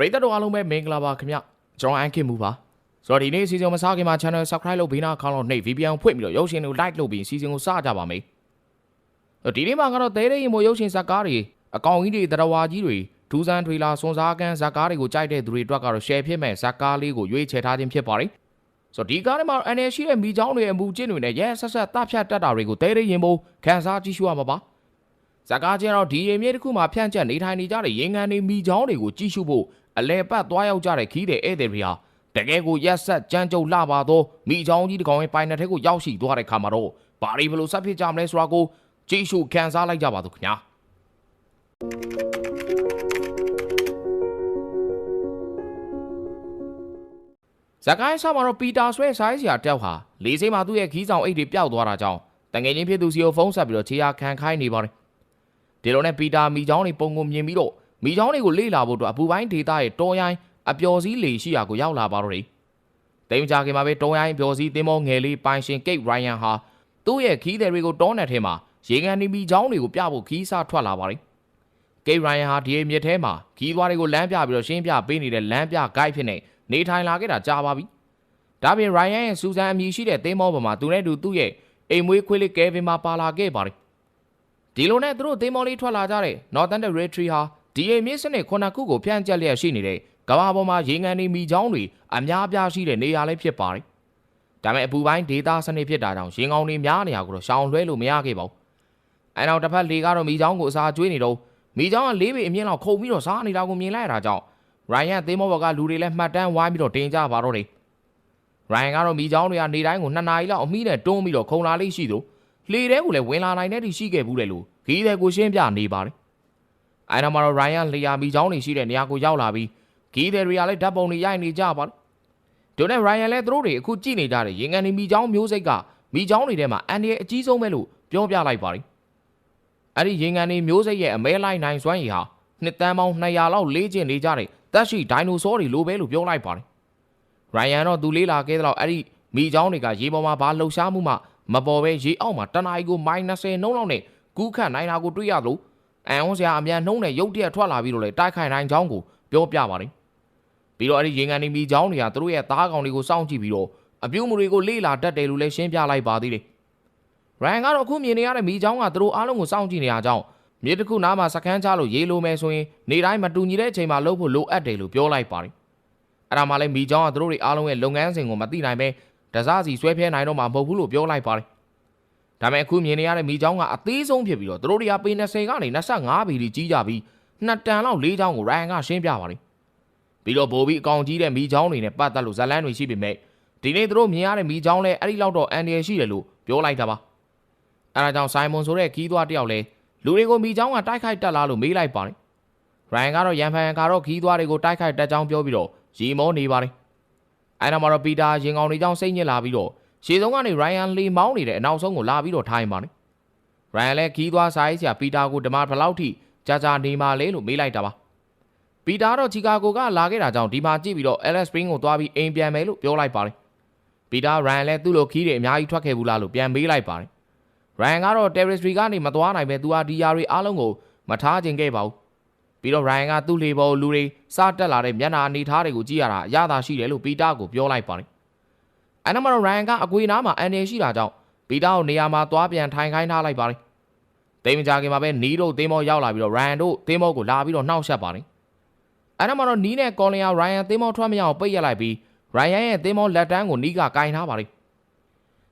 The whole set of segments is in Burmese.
ပရိသတ်တို့အားလုံးပဲမင်္ဂလာပါခင်ဗျကျွန်တော်အန်ခင်မူပါဆိုတော့ဒီနေ့စီစဉ်မစားခင်မှာ channel subscribe လုပ်ဘေးနားခေါင်းလောက်နှိပ် VPN ဖွင့်ပြီးတော့ရုပ်ရှင်တွေကို like လုပ်ပြီးစီစဉ်ကိုစကြပါမယ်ဒီနေ့မှာကတော့တဲတဲ့ရင်မို့ရုပ်ရှင်ဇာတ်ကားတွေအကောင်ကြီးတွေတရဝါကြီးတွေဒူးစမ်းထွေလာစွန်စားကန်းဇာတ်ကားတွေကိုကြိုက်တဲ့သူတွေအတွက်ကတော့ share ဖြစ်မဲ့ဇာတ်ကားလေးကိုရွေးချယ်ထားခြင်းဖြစ်ပါတယ်ဆိုတော့ဒီကားထဲမှာ NL ရှိတဲ့မိချောင်းတွေအမူကျင့်တွေနဲ့ရဲဆက်ဆက်တဖြတ်တက်တာတွေကိုတဲတဲ့ရင်မို့ခန်းစားကြည့်ရှုရမှာပါဇကားချင်းတော့ဒီရင်မြေတစ်ခုမှာဖြန့်ကျက်နေထိုင်နေကြတဲ့ရင်ငံတွေမိချောင်းတွေကိုကြည့်ရှုဖို့ အလဲပတ်သွားရောက်ကြတဲ့ခီးတဲ့ဧည့်သည်တွေဟာတကယ်ကိုရက်ဆက်ကြမ်းကြုတ်လှပါသောမိချောင်းကြီးတစ်ကောင်ရဲ့ပိုင်နယ်ထဲကိုရောက်ရှိသွားတဲ့ခါမှာတော့ဘာတွေဘလို့ဆက်ဖြစ်ကြမလဲဆိုတာကိုကြည့်ရှုခန်းစားလိုက်ကြပါသူခင်ဗျာဇကိုင်းဆောက်မှာတော့ပီတာဆွဲဆိုင်စရာတောက်ဟာလေးစိမ်းမှာသူ့ရဲ့ခီးဆောင်အိတ်တွေပျောက်သွားတာကြောင့်တငယ်ချင်းဖြစ်သူစီကိုဖုန်းဆက်ပြီးတော့ခြေရာခံခိုင်းနေပါတယ်ဒီလိုနဲ့ပီတာမိချောင်းတွေပုံကိုမြင်ပြီးတော့ မိချောင်းတွေကိုလေ့လာဖို့အတွက်အပူပိုင်းဒေတာရဲ့တော်ရိုင်းအပျော်စည်းလေရှိရာကိုရောက်လာပါတော့တယ်။တိမ်ကြခင်မှာပဲတော်ရိုင်းအပျော်စည်းသင်းမောငယ်လေးပိုင်ရှင်ကိတ်ရိုင်ယန်ဟာသူ့ရဲ့ခီးသည်တွေကိုတောနယ်ထဲမှာရေကန်နေမိချောင်းတွေကိုပြဖို့ခီးစားထွက်လာပါတယ်။ကိတ်ရိုင်ယန်ဟာဒီမြစ်ထဲမှာခီးသွားတွေကိုလမ်းပြပြီးတော့ရှင်းပြပေးနေတဲ့လမ်းပြဂိုက်ဖြစ်နေနေထိုင်လာခဲ့တာကြာပါပြီ။ဒါပြင်ရိုင်ယန်ရဲ့စူဇန်အမည်ရှိတဲ့သင်းမောပေါ်မှာသူနဲ့တူသူ့ရဲ့အိမ်မွေးခွေးလေးကဲဗင်မှာပါလာခဲ့ပါတယ်ဒီလိုနဲ့သူတို့သင်းမောလေးထွက်လာကြတဲ့ Northern Territory ဟာ ဒီအိမ်မြစ်စနစ်ခုနှစ်ခုကိုဖြန့်ကျက်လျက်ရှိနေတဲ့ကမ္ဘာပေါ်မှာရေငန်နေမိချောင်းတွေအများအပြားရှိတဲ့နေရာလေးဖြစ်ပါတယ်။ဒါပေမဲ့အပူပိုင်းဒေတာစနစ်ဖြစ်တာကြောင့်ရေငောင်တွေများနေရကိုတော့ရှောင်လွှဲလို့မရခဲ့ပါဘူး။အဲနောက်တစ်ဖက်လေကတော့မိချောင်းကိုအစာကျွေးနေတော့မိချောင်းကလေးပေအမြင့်လောက်ခုန်ပြီးတော့စားနေတာကိုမြင်လိုက်ရတာကြောင့် Ryan သင်းမောဘော်ကလူတွေလည်းမှတ်တမ်းဝိုင်းပြီးတော့တင်ကြပါတော့တယ်။ Ryan ကတော့မိချောင်းတွေကနေတိုင်းကို2နာရီလောက်အမိနဲ့တွန်းပြီးတော့ခုန်လာလေးရှိသူလေထဲကိုလည်းဝင်လာနိုင်တဲ့သူရှိခဲ့ဘူးလေလို့ခီးတဲ့ကိုရှင်းပြနေပါတယ်။ အဲနောက်မှာတော့ Ryan လျာမီချောင်းနေရှိတဲ့နေရာကိုရောက်လာပြီးခီးတဲ့တွေကလည်းဓာတ်ပုံတွေရိုက်နေကြပါတယ်။ဒိုနဲ့ Ryan လည်းသူတို့တွေအခုကြည့်နေကြတဲ့ရင်ကန်ဒီမီချောင်းမျိုးစိတ်ကမီချောင်းတွေထဲမှာအန်ဒီရဲ့အကြီးဆုံးပဲလို့ပြောပြလိုက်ပါတယ်။အဲ့ဒီရင်ကန်ဒီမျိုးစိတ်ရဲ့အမဲလိုက်နိုင်စွမ်းရည်ဟာနှစ်တန်းပေါင်း200လောက်လေးကျင်နေကြတဲ့တက်ရှိဒိုင်နိုဆောတွေလိုပဲလို့ပြောလိုက်ပါတယ်။ Ryan တော့သူလေးလာခဲ့တဲ့လောက်အဲ့ဒီမီချောင်းတွေကရေပေါ်မှာဘာလှုပ်ရှားမှုမှမပေါ်ပဲရေအောက်မှာတနာရီကိုမိုင်20နှုန်းလောက်နဲ့ကူးခတ်နိုင်တာကိုတွေ့ရလို့ အန်ဝန်းစရာအမြန်နှုန်းနဲ့ရုတ်တရက်ထွက်လာပြီးတော့လေတိုက်ခိုင်နိုင်ချောင်းကိုပြောပြပါတယ်ပြီးတော့အဲ့ဒီရေငန်နေမီချောင်းတွေကသူတို့ရဲ့သားကောင်တွေကိုစောင့်ကြည့်ပြီးတော့အပြုံးမှုတွေကိုလေ့လာတတ်တယ်လို့လည်းရှင်းပြလိုက်ပါသေးတယ်ရန်ကတော့အခုမြင်နေရတဲ့မီချောင်းကသူတို့အားလုံးကိုစောင့်ကြည့်နေရကြောင်းမြေတစ်ခုနားမှာစကန်းချလို့ရေးလိုမယ်ဆိုရင်နေတိုင်းမတူညီတဲ့အချိန်မှာလှုပ်ဖို့လိုအပ်တယ်လို့ပြောလိုက်ပါတယ်အဲ့ဒါမှလည်းမီချောင်းကသူတို့တွေအားလုံးရဲ့လုပ်ငန်းစဉ်ကိုမသိနိုင်ပဲတစားစီဆွဲဖျဲနိုင်တော့မှာမဟုတ်ဘူးလို့ပြောလိုက်ပါတယ် ဒါပေမဲ့အခုမြင်နေရတဲ့မိချောင်းကအသေးဆုံးဖြစ်ပြီးတော့သူတို့တွေကပေ20ကနေ25ဘီလီကြီးကြပြီးနှစ်တန်လောက်လေးချောင်းကိုရိုင်ကရှင်းပြပါတယ်ပြီးတော့ဘိုးဘီအကောင်ကြီးတဲ့မိချောင်းတွေနဲ့ပတ်သက်လို့ဇလန်းတွေရှိပေမဲ့ဒီနေ့သူတို့မြင်ရတဲ့မိချောင်းလဲအဲ့ဒီလောက်တော့အန်ဒီရရှိတယ်လို့ပြောလိုက်တာပါအဲဒါကြောင့်ဆိုင်မွန်ဆိုတဲ့ခီးသွားတယောက်လဲလူတွေကိုမိချောင်းကတိုက်ခိုက်တက်လာလို့မေးလိုက်ပါတယ်ရိုင်ကတော့ရန်ဖန်ကတော့ခီးသွားတွေကိုတိုက်ခိုက်တက်ကြောင်းပြောပြီးတော့ရီမောနေပါတယ်အဲနောက်မှာတော့ပီတာရင်ကောင်တွေကြောင့်စိတ်ညစ်လာပြီးတော့ ရှေ့ဆုံးကနေ Ryan လေမောင်းနေတဲ့အနောက်ဆုံးကိုလာပြီးတော့ထိုင်ပါနဲ့ Ryan လည်းခီးသွားဆိုင်ဆရာပီတာကိုဓမ္မဘလောက်ထိကြာကြာနေမှလဲလို့မေးလိုက်တာပါပီတာတော့ချီကာဂိုကလာခဲ့တာကြောင့်ဒီမှာကြည့်ပြီးတော့ Alex Spring ကိုသွားပြီးအိမ်ပြန်မယ်လို့ပြောလိုက်ပါတယ်ပီတာ Ryan လည်းသူ့လိုခီးတွေအများကြီးထွက်ခဲ့ဘူးလားလို့ပြန်မေးလိုက်ပါတယ် Ryan ကတော့ Territory ကနေမသွားနိုင်ပဲသူဟာဒီယာတွေအားလုံးကိုမထားခြင်းခဲ့ပါဘူးပြီးတော့ Ryan ကသူ့လေပေါ်လူတွေစတက်လာတဲ့မျက်နှာအနေထားတွေကိုကြည့်ရတာအရသာရှိတယ်လို့ပီတာကိုပြောလိုက်ပါတယ် အဲ့နောက်မှာတော့ Ryan ကအကွေနားမှာအန်တယ်ရှိတာကြောင့်ပီတာကိုနေရာမှာသွားပြန်ထိုင်ခိုင်းထားလိုက်ပါတယ်တိမ်မကြခင်မှာပဲနီးတို့သင်းမောရောက်လာပြီးတော့ Ryan တို့သင်းမောကိုလာပြီးတော့နှောက်ယှက်ပါတယ်အဲ့နောက်မှာတော့နီးနဲ့ကော်လင်ယာ Ryan သင်းမောထွက်မရအောင်ပိတ်ရက်လိုက်ပြီး Ryan ရဲ့သင်းမောလက်တန်းကိုနီးကကင်ထားပါတယ်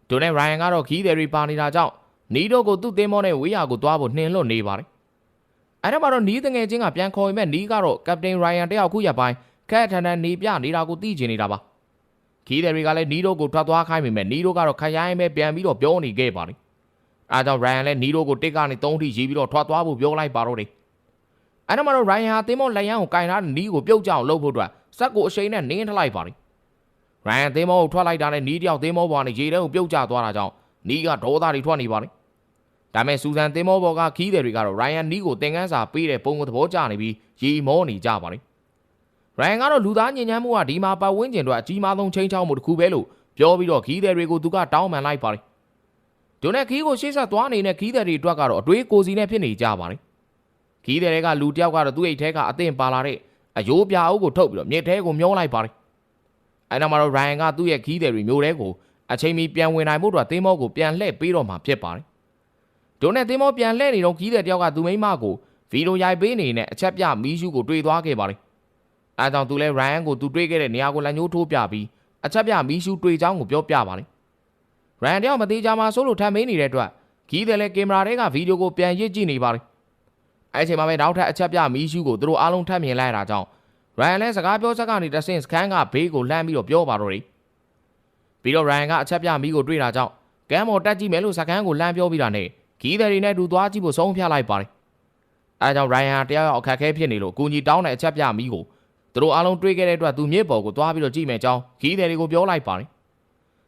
ဒိုနဲ့ Ryan ကတော့ခီးတယ်ရီပါနေတာကြောင့်နီးတို့ကိုသူ့သင်းမောနဲ့ဝေးရကိုသွားဖို့နှင်လွတ်နေပါတယ်အဲ့တော့မှတော့နီးတငယ်ချင်းကပြန်ခေါ်ရင်မဲ့နီးကတော့ကပတိန်ရိုင်ယန်တယောက်ခုရပိုင်းခက်ထန်ထန်နေပြနေတာကိုသိချင်နေတာပါ ခီးတယ်တွေကလည်းနီးတို့ကိုထွက်သွားခိုင်းပေမဲ့နီးတို့ကတော့ခရိုင်းပဲပြန်ပြီးတော့ပြောနေခဲ့ပါတယ်အားကြောင့်ရိုင်ယန်လည်းနီးတို့ကိုတစ်ကနေ၃ထိရေးပြီးတော့ထွက်သွားဖို့ပြောလိုက်ပါတော့တယ်အဲ့တော့မှတော့ရိုင်ယန်ဟာတင်းမောလက်ရန်ကိုကင်ထားတဲ့နီးကိုပြုတ်ကြအောင်လုပ်ဖို့အတွက်စက်ကိုအရှိန်နဲ့နင်းထလိုက်ပါတယ်ရိုင်ယန်တင်းမောကိုထွက်လိုက်တာနဲ့နီးတယောက်တင်းမောပေါ်ကနေရေထဲကိုပြုတ်ကျသွားတာကြောင့်နီးကဒေါသတွေထွက်နေပါတယ်ဒါမဲ့စူဇန်သင်းမောဘော်ကခီးတယ်တွေကတော့ရိုင်ယန်နီးကိုသင်ခန်းစာပေးတဲ့ပုံကိုသဘောကျနေပြီးရီမောနေကြပါလိမ့် ရိုင်ယန်ကတော့လူသားညဉ့်ညမ်းမှုကဒီမှာပတ်ဝန်းကျင်တို့အကြီးမားဆုံးချိန်ချောက်မှုတစ်ခုပဲလို့ပြောပြီးတော့ခီးတယ်တွေကိုသူကတောင်းပန်လိုက်ပါလိမ့်ဒုနဲ့ခီးကိုရှေ့ဆက်သွားနေတဲ့ခီးတယ်တွေအတွက်ကတော့အတွေးကိုစီနဲ့ဖြစ်နေကြပါလိမ့်ခီးတယ်တွေကလူတယောက်ကတော့သူ့အိတ်ထဲကအသင့်ပါလာတဲ့အယိုးပြအုပ်ကိုထုတ်ပြီးတော့မြစ်ထဲကိုမျောလိုက်ပါတယ်အဲနောက်မှာတော့ Ryan ကသူ့ရဲ့ခီးသည်တွေမျိုးထဲကိုအချိန်မီပြန်ဝင်နိုင်ဖို့အတွက်သင်းမောကိုပြန်လှည့်ပေးတော့မှာဖြစ်ပါတယ်ဒိုနဲ့သင်းမောပြန်လှည့်နေတော့ခီးသည်တယောက်ကသူမိန်းမကိုဗီဒီယိုရိုက်ပေးနေတဲ့အချက်ပြမီးရှူကိုတွေ့သွားခဲ့ပါတယ် အဲကြောင့်သူလဲ Ryan ကိုသူတွေ့ခဲ့တဲ့နေရာကိုလက်ညှိုးထိုးပြပြီးအချက်ပြမီးရှူတွေ့ချောင်းကိုပြောပြပါတယ် Ryan တယောက်မသေးကြမှာစိုးလို့ထမ်းမင်းနေတဲ့အတွက်ခီးတယ်လဲကင်မရာတွေကဗီဒီယိုကိုပြန်ရစ်ကြည့်နေပါတယ်အဲအချိန်မှာပဲနောက်ထပ်အချက်ပြမီးရှူကိုသူတို့အားလုံးထပ်မြင်လိုက်ရတာကြောင့် Ryan လဲစကားပြောချက်ကနေတဆင့်စကန်ကဘေးကိုလှမ်းပြီးတော့ပြောပါတော့တယ်ပြီးတော့ Ryan ကအချက်ပြမီးကိုတွေ့တာကြောင့်ကမ်းပေါ်တက်ကြည့်မယ်လို့စကန်ကိုလှမ်းပြောပြီးတာနဲ့ခီးတယ်တွေနဲ့တူသွားကြည့်ဖို့ဆုံးဖြတ်လိုက်ပါတယ်အဲကြောင့် Ryan ဟာတရားရောက်အခက်အခဲဖြစ်နေလို့အကူကြီးတောင်းတဲ့အချက်ပြမီးကို သူတို့အားလုံးတွေးခဲ့တဲ့အတွက်သူမြစ်ပေါ်ကိုသွားပြီးတော့ကြည့်မယ်ကြောင်းခီးတယ်တွေကိုပြောလိုက်ပါတယ်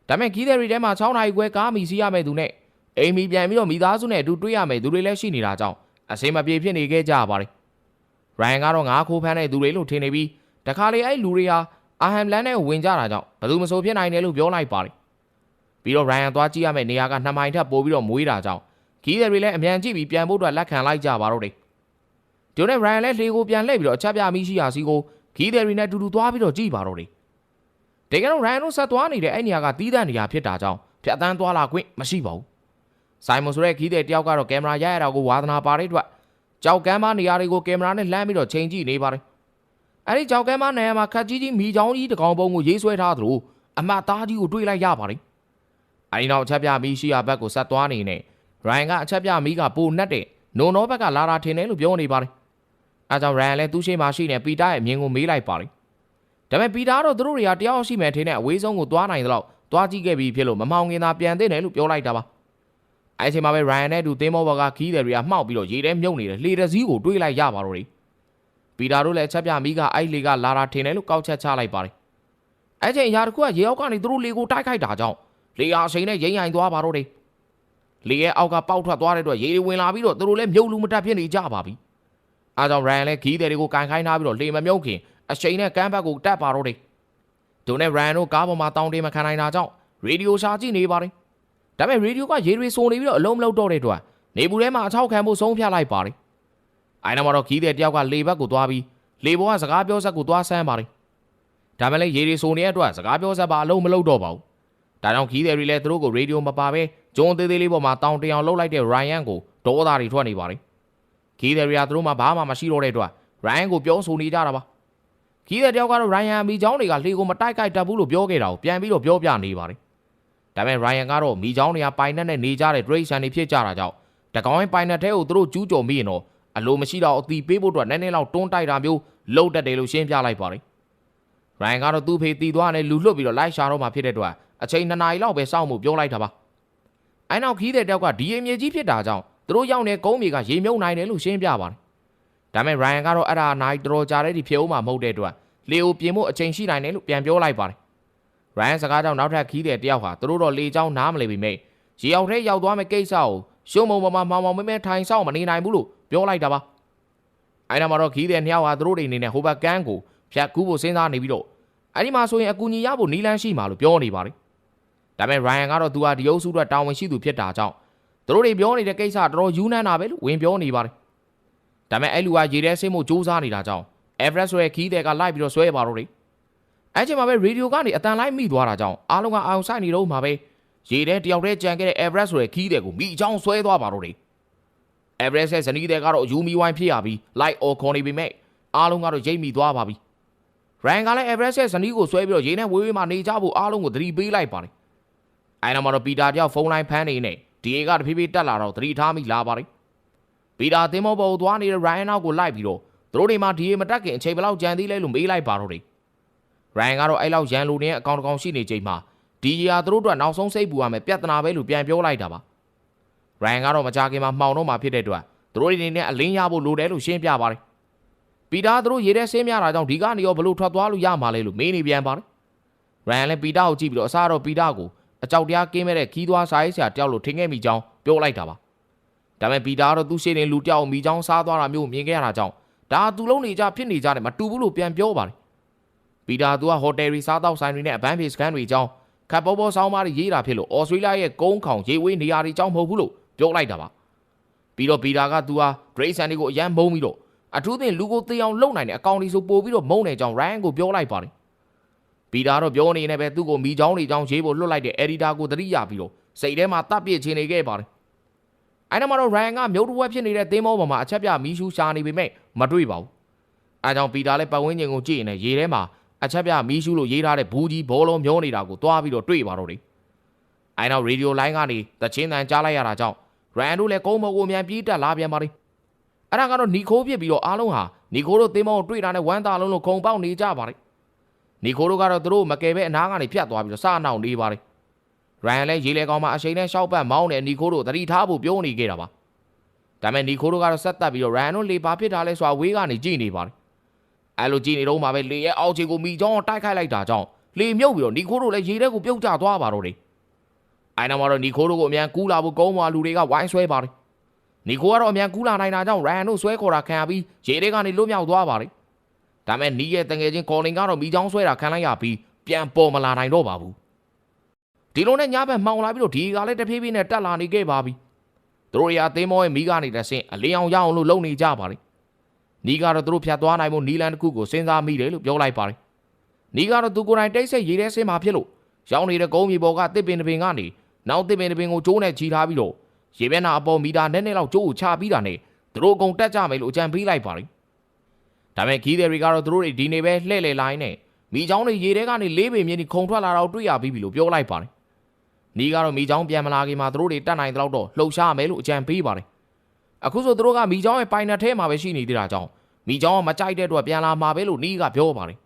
ဒါပေမဲ့ခီးတယ်တွေထဲမှာ6နာရီခွဲကားမီစီးရမယ်သူနဲ့အိမ်မီပြန်ပြီးတော့မိသားစုနဲ့အတူတွေ့ရမယ်သူတွေလည်းရှိနေတာကြောင့်အစင်မပြေဖြစ်နေခဲ့ကြပါပါတယ်။ Ryan ကတော့ငါးခိုးဖမ်းတဲ့သူတွေလို့ထင်နေပြီးတခါလေအဲ့လူတွေဟာအာဟမ်လန်နဲ့ဝင်ကြတာကြောင့်ဘယ်သူမဆိုဖြစ်နိုင်တယ်လို့ပြောလိုက်ပါတယ်။ပြီးတော့ Ryan သွားကြည့်ရမယ့်နေရာကနှစ်မိုင်ထပ်ပိုပြီးတော့မွေးတာကြောင့်ခီးတယ်တွေလည်းအမြန်ကြည့်ပြီးပြန်ဖို့အတွက်လက်ခံလိုက်ကြပါတော့တယ်။ဒီနဲ့ Ryan လည်းလေကိုပြန်လှည့်ပြီးတော့အချက်ပြမိရှိရာစီကို ခီးတယ်တွေနဲ့တူတူသွားပြီးတော့ကြည့်ပါတော့တယ်။တကယ်တော့ Ryan တို့ဆက်သွားနေတဲ့အဲ့နေရာကတီးတန့်နေရာဖြစ်တာကြောင့်ဖြတ်တန်းသွားလာခွင့်မရှိပါဘူး။ဆိုင်မွန်ဆိုတဲ့ခီးတဲ့တယောက်ကတော့ကင်မရာရရတာကိုဝါသနာပါတဲ့အတွက်ကြောက်ကမ်းမနေရာတွေကိုကင်မရာနဲ့လှမ်းပြီးတော့ချိန်ကြည့်နေပါတယ်။အဲဒီကြောက်ကမ်းမနေရာမှာခက်ကြီးကြီးမိချောင်းကြီးတကောင်ပုံကိုရေးဆွဲထားသလိုအမတ်သားကြီးကိုတွေးလိုက်ရပါတယ်။အဲဒီနောက်အချက်ပြမီရှိရာဘက်ကိုဆက်သွားနေနဲ့ရိုင်ကအချက်ပြမီကပိုနှက်တဲ့နိုနောဘက်ကလာတာထင်တယ်လို့ပြောနေပါတယ်။ အဲကြောင့်ရိုင်လည်းသူ့ရှိမှရှိနေပီတာရဲ့အမြင်ကိုမေးလိုက်ပါတယ်။ဒါပေမဲ့ပီတာကတော့သူတို့တွေကတယောက်ရှိမယ်ထင်တဲ့အဝေးဆုံးကိုသွားနိုင်တော့သွားကြည့်ခဲ့ပြီးဖြစ်လို့မမောင်ငင်သာပြန်သိတယ်လို့ပြောလိုက်တာပါ။အဲအချိန်မှာပဲ Ryan နဲ့အတူသင်းမောဘော်ကခီးတယ်တွေကမှောက်ပြီးတော့ရေထဲမြုပ်နေတဲ့လှေတစည်းကိုတွေးလိုက်ရပါတော့တယ်။ပီတာတို့လည်းချက်ပြမီးကအဲ့လေကလာတာထင်တယ်လို့ကောက်ချက်ချလိုက်ပါတယ်။အဲချိန်အရာတစ်ခုကရေအောက်ကနေသူတို့လေကိုတိုက်ခိုက်တာကြောင့်လေအားစိန်နဲ့ရိမ့်ရိုင်သွားပါတော့တယ်။လေရဲ့အောက်ကပေါက်ထွက်သွားတဲ့အတွက်ရေတွေဝင်လာပြီးတော့သူတို့လည်းမြုပ်လူမတက်ဖြစ်နေကြပါပြီ။ အားကြောင့် Ryan လည်းခီးတယ်တွေကိုကန်ခိုင်းထားပြီးတော့လေမမြုပ်ခင်အချိန်နဲ့ကမ်းဘက်ကိုတက်ပါတော့တယ်။ဒုနဲ့ Ryan တို့ကားပေါ်မှာတောင်းတင်းမခံနိုင်တာကြောင့်ရေဒီယိုရှာကြည့်နေပါတယ်ဒါပေမဲ့ရေဒီယိုကရေတွေစုံနေပြီးတော့အလုံးမလုံးတော့တဲ့အတွက်နေပူထဲမှာအချောက်ခံဖို့ဆုံးဖြတ်လိုက်ပါတယ်။အိုင်နမှာတော့ခီးတဲ့တယောက်ကလေဘက်ကိုသွားပြီးလေဘောကစကားပြောဆက်ကိုသွားဆန်းပါတယ်။ဒါမှလည်းရေတွေစုံနေတဲ့အတွက်စကားပြောဆက်ပါအလုံးမလုံးတော့ပါဘူး။ဒါကြောင့်ခီးတဲ့တွေလည်းသူတို့ကိုရေဒီယိုမပါဘဲဂျွန်သေးသေးလေးပေါ်မှာတောင်းတအောင်လှုပ်လိုက်တဲ့ Ryan ကိုဒေါသတွေထွက်နေပါတယ်။ ခီးတဲ့တွေကသူတို့မှဘာမှမရှိတော့တဲ့အတွက် Ryan ကိုပြောဆိုနေကြတာပါ။ခီးတဲ့တယောက်ကတော့ Ryan အမိချောင်းတွေကလေကိုမတိုက်ကြိုက်တတ်ဘူးလို့ပြောခဲ့တာကိုပြန်ပြီးတော့ပြောပြနေပါတယ်။ဒါပေမဲ့ Ryan ကတော့မိချောင်းတွေကပိုင်နက်နဲ့နေကြတဲ့ Drake ဆန်တွေဖြစ်ကြတာကြောင့်တကောင်းရင်ပိုင်နက်ထဲကိုသူတို့ကျူးကျော်မိရင်တော့အလိုမရှိတော့အတီးပေးဖို့အတွက်နည်းနည်းလောက်တွန်းတိုက်တာမျိုးလှုပ်တတ်တယ်လို့ရှင်းပြလိုက်ပါတယ်။ Ryan ကတော့သူ့ဖေးတီသွားနဲ့လူလွတ်ပြီးတော့လိုက်ရှာတော့မှဖြစ်တဲ့အတွက်အချိန်2နာရီလောက်ပဲစောင့်မှုပြောလိုက်တာပါ။အဲနောက်ခီးတဲ့တောက်ကဒီအမြေကြီးဖြစ်တာကြောင့်သူတို့ရောက်နေကုန်းမြေကရေမြုပ်နိုင်တယ်လို့ရှင်းပြပါတယ်။ဒါပေမဲ့ Ryan ကတော့အဲ့ဒါနိုင်တော်တော်ကြာတဲ့ဒီဖြစ်ဦးမှာမဟုတ်တဲ့အတွက်လေအိုပြင်ဖို့အချိန်ရှိနိုင်တယ်လို့ပြန်ပြောလိုက်ပါတယ်ရိုင်းစကားကြောင့်နောက်ထပ်ခီးတဲ့တယောက်ဟာသူတို့တော့လေချောင်းနားမလည်ပေမဲ့ရေအောင်ထဲရောက်သွားမဲ့ကိစ္စကိုရှုံမုံပေါ်မှာမောင်မောင်မဲမဲထိုင်ဆောင်မနေနိုင်ဘူးလို့ပြောလိုက်တာပါအဲ့ဒါမှတော့ခီးတဲ့နှစ်ယောက်ဟာသူတို့တွေအနေနဲ့ဟိုဘက်ကန်းကိုဖြတ်ကူးဖို့စဉ်းစားနေပြီးတော့အဲ့ဒီမှာဆိုရင်အကူညီရဖို့နီလန်းရှိမှာလို့ပြောနေပါတယ်ဒါပေမဲ့ရိုင်ယန်ကတော့သူဟာဒီအုပ်စုအတွက်တာဝန်ရှိသူဖြစ်တာကြောင့် သူတို့တွေပြောနေတဲ့ကိစ္စတော်တော်ယူနန်းတာပဲလို့ဝင်ပြောနေပါတယ်ဒါပေမဲ့အဲ့လူကရေထဲဆင်းဖို့စူးစမ်းနေတာကြောင့် Everest ဆိုရဲ့ခီးတဲ့ကလိုက်ပြီးတော့ဆွဲပါတော့တယ်အဲ့ချိန်မှာပဲရေဒီယိုကနေအတန်လိုက်မိသွားတာကြောင့်အားလုံးကအာရုံစိုက်နေတော့မှာပဲရေထဲတယောက်တည်းကြံခဲ့တဲ့ Everest ဆိုတဲ့ခီးတဲ့ကိုမိအချောင်းဆွဲသွားပါတော့တယ် Everest ရဲ့ဇနီးတဲ့ကတော့ယူမီဝိုင်းဖြစ်ရပြီး light or ခေါ်နေပေမဲ့အားလုံးကတော့ရိတ်မိသွားပါပြီ Ryan ကလည်း Everest ရဲ့ဇနီးကိုဆွဲပြီးတော့ရေနဲ့ဝေးဝေးမှနေကြဖို့အားလုံးကိုသတိပေးလိုက်ပါတယ်အဲ့နောက်မှာတော့ပီတာတယောက်ဖုန်းလိုင်းဖမ်းနေနေ ဒီအေကတဖြည်းဖြည်းတက်လာတော့သတိထားမိလာပါတယ်ပီတာသင်းမောပေါ်သွားနေတဲ့ Ryan နောက်ကိုလိုက်ပြီးတော့သူတို့တွေမှဒီအေမတက်ခင်အချိန်ဘယ်လောက်ကြံသေးလဲလို့မေးလိုက်ပါတော့တယ်ရိုင်ကတော့အဲ့လောက်ရန်လိုနေတဲ့အကောင့်တကောင်ရှိနေချိန်မှာဒီရာသူတို့အတွက်နောက်ဆုံးစိတ်ပူရမယ်ပြဿနာပဲလို့ပြန်ပြောလိုက်တာပါရိုင်ကတော့မကြခင်မှာမှောင်တော့မှဖြစ်တဲ့အတွက်သူတို့တွေနဲ့အလင်းရဖို့လိုတယ်လို့ရှင်းပြပါတယ်ပီတာသူတို့ရေထဲဆင်းများတာကြောင့်ဒီကနေရောဘလို့ထွက်သွားလို့ရမှာလဲလို့မေးနေပြန်ပါတယ်ရိုင်လည်းပီတာကိုကြည့်ပြီးတော့အစားတော့ပီတာကို အကြောက်တရားကင်းမဲ့တဲ့ခီးသွားစားရေးဆရာတယောက်လို့ထင်ခဲ့မိကြောင်းပြောလိုက်တာပါဒါပေမဲ့ပီတာကတော့သူ့ရှိနေလူတယောက်မိကြောင်းစားသွားတာမျိုးမြင်ခဲ့ရတာကြောင့်ဒါသူလုံးနေကြဖြစ်နေကြတယ်မတူဘူးလို့ပြန်ပြောပါတယ်ပီတာသူကဟိုတယ်ရီစားတောက်ဆိုင်တွေနဲ့အပန်းဖြေစကန်တွေအကြောင်းခပ်ပေါ်ပေါ်ဆောင်းပါးတွေရေးတာဖြစ်လို့အော်စတြေးလျရဲ့ကုန်းခေါင်ရေဝေးနေရာတွေအကြောင်းမဟုတ်ဘူးလို့ပြောလိုက်တာပါပြီးတော့ပီတာကသူဟာ Great Sun ကိုအရန်မုန်းပြီးတော့အထူးသဖြင့်လူကိုတေးအောင်လုံနိုင်တဲ့အကောင်လေးဆိုပို့ပြီးတော့မုန်းနေကြောင်း Ryan ကိုပြောလိုက်ပါတယ် ပီတာတော့ပြောနေနေပဲသူ့ကိုမိချောင်းတွေကြောင်းရေးဖို့လွတ်လိုက်တဲ့ editor ကိုသတိရပြီးတော့စိတ်ထဲမှာတပ်ပြစ်ချင်နေခဲ့ပါတယ်အဲ့တော့မှတော့ Ryan ကမြုပ်တဝက်ဖြစ်နေတဲ့သင်းမောပေါ်မှာအချက်ပြမီးရှူးရှာနေပေမဲ့မတွေ့ပါဘူးအဲကြောင့်ပီတာလည်းပတ်ဝန်းကျင်ကိုကြည့်နေရေထဲမှာအချက်ပြမီးရှူးလို့ရေးထားတဲ့ဘူးကြီးဘောလုံးမျောနေတာကိုတွားပြီးတော့တွေ့ပါတော့တယ်အဲနောက်ရေဒီယိုလိုင်းကနေသချင်းတန်ကြားလိုက်ရတာကြောင့် Ryan တို့လည်းကုန်းမော်ကိုမြန်ပြေးတက်လာပြန်ပါတယ်အဲ့ဒါကတော့နီခိုးဖြစ်ပြီးတော့အားလုံးဟာနီခိုးတို့သင်းမောကိုတွေ့တာနဲ့ဝမ်းသာလုံးလို့ခုံပေါက်နေကြပါတယ် နီခိုးတို့ကတော့သူတို့မကယ်ပဲအနားကနေဖြတ်သွားပြီးတော့စအနောက်နေပါတယ်ရန်လည်းရေလေကောင်မှာအချိန်နဲ့ရှောက်ပတ်မောင်းတဲ့နီခိုးတို့တတိထားဖို့ပြောနေခဲ့တာပါဒါပေမဲ့နီခိုးတို့ကတော့ဆက်တက်ပြီးတော့ရန်တို့လေပါဖြစ်တာလဲဆိုတာဝေးကနေကြည့်နေပါတယ်အဲလိုကြည့်နေတော့မှပဲလေရဲ့အောက်ခြေကိုမိချောင်းတိုက်ခိုက်လိုက်တာကြောင့်လေမြုပ်ပြီးတော့နီခိုးတို့လည်းရေထဲကိုပြုတ်ကျသွားပါတော့တယ်အဲနောက်မှာတော့နီခိုးတို့ကိုအမြန်ကူးလာဖို့ကုန်းမွာလူတွေကဝိုင်းဆွဲပါတယ်နီခိုးကတော့အမြန်ကူးလာနိုင်တာကြောင့်ရန်တို့ဆွဲခေါ်တာခံရပြီးရေထဲကနေလွတ်မြောက်သွားပါတယ် ဒါပေမဲ့နီးရဲ့တငယ်ချင်းကော်လင်ကတော့မိချောင်းဆွဲတာခံလိုက်ရပြီးပြန်ပေါ်မလာနိုင်တော့ပါဘူးဒီလိုနဲ့ညဘက်မှောင်လာပြီးတော့ဒီကလည်းတဖြည်းဖြည်းနဲ့တက်လာနေခဲ့ပါပြီသူတို့ရာသင်းမောရဲ့မိကနေတဆင့်အလင်းအောင်ရအောင်လို့လုပ်နေကြပါတယ်နီးကတော့သူတို့ဖြတ်သွားနိုင်ဖို့နီလန်တစ်ခုကိုစဉ်းစားမိတယ်လို့ပြောလိုက်ပါတယ်နီးကတော့သူကိုယ်တိုင်တိတ်ဆိတ်ရေးတဲ့ဆင်းမှာဖြစ်လို့ရောင်းနေတဲ့ကုန်းမြေပေါ်ကတစ်ပင်တစ်ပင်ကနေနောက်တစ်ပင်တစ်ပင်ကိုကျိုးနဲ့ချီထားပြီးတော့ရေမျက်နှာအပေါ်မီတာနဲ့နဲ့လောက်ကျိုးကိုချပြီးတာနဲ့သူတို့အကုန်တက်ကြမယ်လို့အကြံပေးလိုက်ပါတယ် ဒါပေမဲ့ခီးတယ်တွေကတော့သူတို့တွေဒီနေပဲလှဲ့လေလိုင်းနဲ့မိချောင်းတွေရေထဲကနေလေးပင်မြင်းကြီးခုန်ထွက်လာတော့တွေ့ရပြီးပြီလို့ပြောလိုက်ပါတယ်နီးကတော့မိချောင်းပြန်မလာခင်မှာသူတို့တွေတတ်နိုင်တော့တော့လှုပ်ရှားမယ်လို့အကြံပေးပါတယ်အခုဆိုသူတို့ကမိချောင်းရဲ့ပိုင်နယ်ထဲမှာပဲရှိနေသေးတာကြောင့်မိချောင်းကမကြိုက်တဲ့အတွက်ပြန်လာမှာပဲလို့နီးကပြောပါတယ်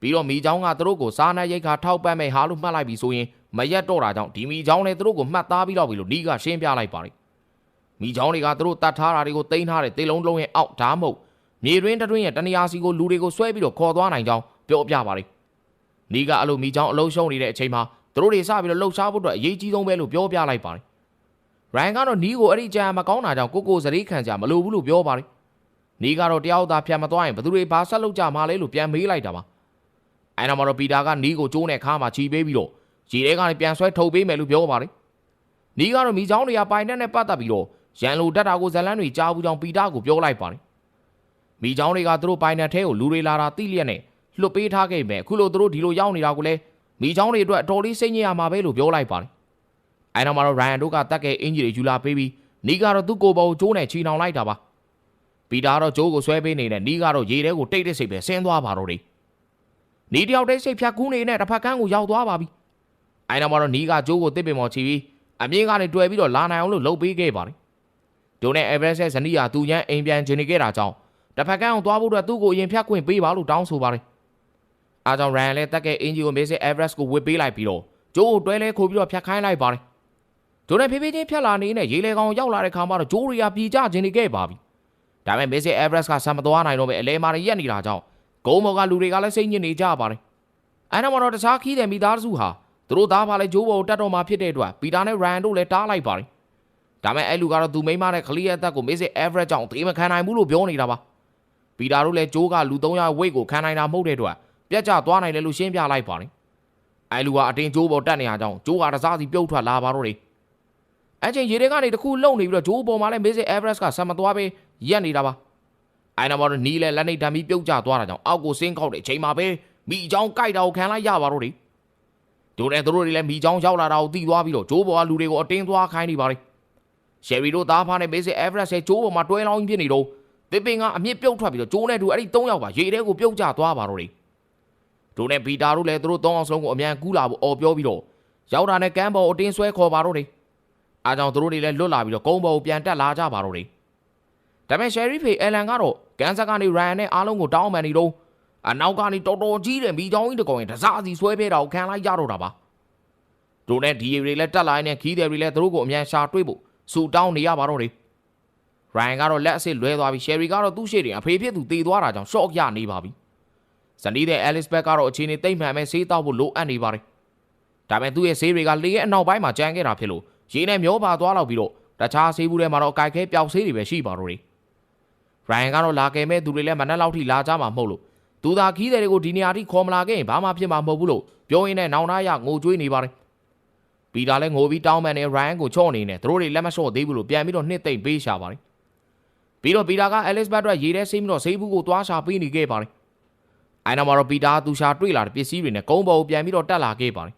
ပြီးတော့မိချောင်းကသူတို့ကိုစားနပ်ရိတ်ခါထောက်ပံ့မဲ့ဟာလို့မှတ်လိုက်ပြီးဆိုရင်မရက်တော့တာကြောင့်ဒီမိချောင်းနဲ့သူတို့ကိုမှတ်သားပြီးတော့ပြီလို့နီးကရှင်းပြလိုက်ပါတယ်မိချောင်းတွေကသူတို့တတ်ထားတာတွေကိုတင်ထားတဲ့တေလုံးလုံးရဲ့အောက်ဓာတ်မဟုတ် မြေတွင်းတတွင်းရဲ့တနေရာစီကိုလူတွေကိုဆွဲပြီးတော့ခေါ်သွားနိုင်ကြောင်းပြောပြပါတယ်နီးကအလိုမိချောင်းအလုံးရှုံးနေတဲ့အချိန်မှာသူတို့တွေစပြီးတော့လှုပ်ရှားဖို့အတွက်အရေးကြီးဆုံးပဲလို့ပြောပြလိုက်ပါတယ်။ရိုင်ကတော့နီးကိုအဲ့ဒီကြာမကောင်းတာကြောင့်ကိုကိုစရိခံကြမလို့ဘူးလို့ပြောပါတယ်။နီးကတော့တယောက်သားဖြတ်မသွားရင်ဘသူတွေဘာဆက်လုပ်ကြမှာလဲလို့ပြန်မေးလိုက်တာပါ။အဲ့နောက်မှာတော့ပီတာကနီးကိုကျိုးနဲ့ခါမှာချီပေးပြီးတော့ရေထဲကနေပြန်ဆွဲထုတ်ပေးမယ်လို့ပြောပါတယ်။နီးကတော့မိချောင်းတွေကပိုင်တက်နဲ့ပတ်သက်ပြီးတော့ရန်လိုတက်တာကိုဇလန်းတွေကြားဘူးကြောင့်ပီတာကိုပြောလိုက်ပါတယ်။ မိချောင်းတွေကသူတို့ပိုင်တက်ထဲကိုလူတွေလာတာသိလျက်နဲ့လွတ်ပေးထားခဲ့မယ်အခုလိုသူတို့ဒီလိုရောက်နေတာကိုလည်းမိချောင်းတွေအတွက်အတော်လေးစိတ်ညစ်ရမှာပဲလို့ပြောလိုက်ပါတယ်။အဲနောက်မှာတော့ Ryan တို့ကတက်ကဲအင်ဂျီတွေယူလာပေးပြီးနီကတော့သူ့ကိုယ်ပေါ်ကိုကျိုးနဲ့ချီနှောင်လိုက်တာပါ။ပီတာကတော့ကျိုးကိုဆွဲပေးနေတဲ့နီကတော့ရေထဲကိုတိတ်တိတ်ဆိတ်ပဲဆင်းသွားပါတော့တယ်။နီတယောက်တိတ်ဆိတ်ဖြတ်ကူးနေတဲ့တစ်ဖက်ကန်းကိုရောက်သွားပါပြီ။အဲနောက်မှာတော့နီကကျိုးကိုတစ်ပင်ပေါ်ချီပြီးအမြင့်ကနေတွယ်ပြီးတော့လာနိုင်အောင်လို့လှုပ်ပေးခဲ့ပါတယ်။ဒိုနဲ့ Everest ရဲ့ဇနီးယာသူရန်အိမ်ပြန်ချင်နေခဲ့တာကြောင့် တစ်ဖက်ကန်းကိုသွားဖို့အတွက်သူ့ကိုအရင်ဖြတ်ခွင့်ပေးပါလို့တောင်းဆိုပါတယ်။အားကြောင့် Ryan လည်းတက်ကဲအင်ဂျီကိုမေးစစ် Everest ကိုဝစ်ပေးလိုက်ပြီးတော့ကျိုးကိုတွဲလဲခိုးပြီးတော့ဖြတ်ခိုင်းလိုက်ပါတယ်။ဂျိုးနဲ့ဖြည်းဖြည်းချင်းဖြတ်လာနေနဲ့ရေလေကောင်ရောက်လာတဲ့ခါမှာတော့ဂျိုးတွေကပြေးကြခြင်းနေခဲ့ပါပြီ။ဒါပေမဲ့မေးစစ် Everest ကဆံမသွားနိုင်တော့ပဲအလဲမာရရက်နေတာကြောင့်ဂုံးဘော်ကလူတွေကလည်းစိတ်ညစ်နေကြပါတယ်။အဲနောက်မှာတော့တခြားခီးတဲ့မိသားစုဟာသူတို့သားပါလဲဂျိုးဘော်ကိုတတ်တော်မှာဖြစ်တဲ့အတွက်ပီတာနဲ့ Ryan တို့လည်းတားလိုက်ပါတယ်။ဒါပေမဲ့အဲ့လူကတော့သူမိမနဲ့ခလီရဲ့အသက်ကိုမေးစစ် Everest ကြောင့်သေမခံနိုင်ဘူးလို့ပြောနေတာပါ။ ပီတာတို့လည်းဂျိုးကလူ300ဝိတ်ကိုခံနိုင်တာမဟုတ်တဲ့အတွက်ပြက်ကျသွားနိုင်တယ်လို့ရှင်းပြလိုက်ပါတယ်။အဲလူကအတင်းကျိုးပေါ်တက်နေရကြောင်းကျိုးကတစားစီပြုတ်ထွက်လာပါတော့တယ်။အဲချိန်ရေတွေကနေတခုလုံနေပြီးတော့ဂျိုးပေါ်မှာလည်းမေးစစ် Everest ကဆက်မသွားပဲရက်နေတာပါ။အဲနောက်မှာတော့နီးလဲလက်နေတံပြီးပြုတ်ကျသွားတာကြောင့်အောက်ကိုဆင်းခောက်တဲ့အချိန်မှာပဲမိအချောင်းကြိုက်တာကိုခံလိုက်ရပါတော့တယ်။ဒိုနဲ့သူတို့တွေလည်းမိချောင်းရောက်လာတာကိုသိသွားပြီးတော့ဂျိုးပေါ်ကလူတွေကိုအတင်းသွားခိုင်းနေပါတယ်။ရှယ်ရီတို့သားဖားနဲ့မေးစစ် Everest ရဲ့ဂျိုးပေါ်မှာတွဲလောင်းဖြစ်နေတော့ သစ်ပင်ကအမြင့်ပြုတ်ထွက်ပြီးတော့ဂျိုးနဲ့တူအဲ့ဒီ၃ယောက်ပါရေထဲကိုပြုတ်ကျသွားပါတော့တယ်။ဒိုနဲ့ဘီတာတို့လည်းသူတို့၃အောင်ဆုံးကိုအမြန်ကူးလာဖို့အော်ပြောပြီးတော့ရောက်တာနဲ့ကမ်းပေါ်အတင်းဆွဲခေါ်ပါတော့တယ်။အားကြောင့်သူတို့တွေလည်းလွတ်လာပြီးတော့ကုန်းပေါ်ကိုပြန်တက်လာကြပါတော့တယ်။ဒါပေမဲ့ရှယ်ရီဖေအယ်လန်ကတော့ကန်ဆာကနေရိုင်နဲ့အားလုံးကိုတောင်းပန်နေတော့အနောက်ကနေတော်တော်ကြီးတဲ့မိချောင်းကြီးတကောင်ရင်တစားစီဆွဲပြတာကိုခံလိုက်ရတော့တာပါ။ဒိုနဲ့ဒီရီတွေလည်းတက်လာနေခီးတယ်တွေလည်းသူတို့ကိုအမြန်ရှာတွေ့ဖို့စူတောင်းနေရပါတော့တယ်။ ရိုင်ကတော့လက်အစ်လွဲသွားပြီးရှယ်ရီကတော့သူ့ရှေ့တင်အဖေဖြစ်သူတေသွားတာကြောင့်ရှော့ရနေပါပြီ။ဇနီးတဲ့အဲလစ်ဘက်ကတော့အချိန်နဲ့တိတ်မှန်မဲ့ဆေးတောက်ဖို့လိုအပ်နေပါတယ်။ဒါပေမဲ့သူ့ရဲ့ဆေးတွေကလေရဲ့အနောက်ပိုင်းမှာကျန်ခဲ့တာဖြစ်လို့ရေနဲ့မျောပါသွားတော့ပြီးတော့တခြားဆေးဘူးတွေမှာတော့အကြိုက်ခဲပျောက်ဆေးတွေပဲရှိပါတော့တယ်။ရိုင်ကတော့လာခဲ့မဲ့သူတွေလည်းမနှက်လောက်ထိလာကြမှာမဟုတ်လို့သူသာခီးတဲ့တွေကိုဒီနေရာထိခေါ်မလာခဲ့ရင်ဘာမှဖြစ်မှာမဟုတ်ဘူးလို့ပြောရင်းနဲ့နောင်နာရငိုကြွေးနေပါတယ်။ပီတာလည်းငိုပြီးတောင်းပန်နေရိုင်ကိုချော့နေနေသူတို့တွေလက်မလျှော့သေးဘူးလို့ပြန်ပြီးတော့နှစ်သိမ့်ပေးရှာပါတယ်။ ပြီးတော့ပီတာကအဲလစ်ဘတ်အတွက်ရေထဲဆေးပြီးတော့ဆေးဘူးကိုသွားရှာပေးနေခဲ့ပါတယ်အဲနောက်မှာတော့ပီတာကသူရှာတွေ့လာတဲ့ပစ္စည်းတွေနဲ့ကုန်းပေါ်ကိုပြန်ပြီးတော့တက်လာခဲ့ပါတယ်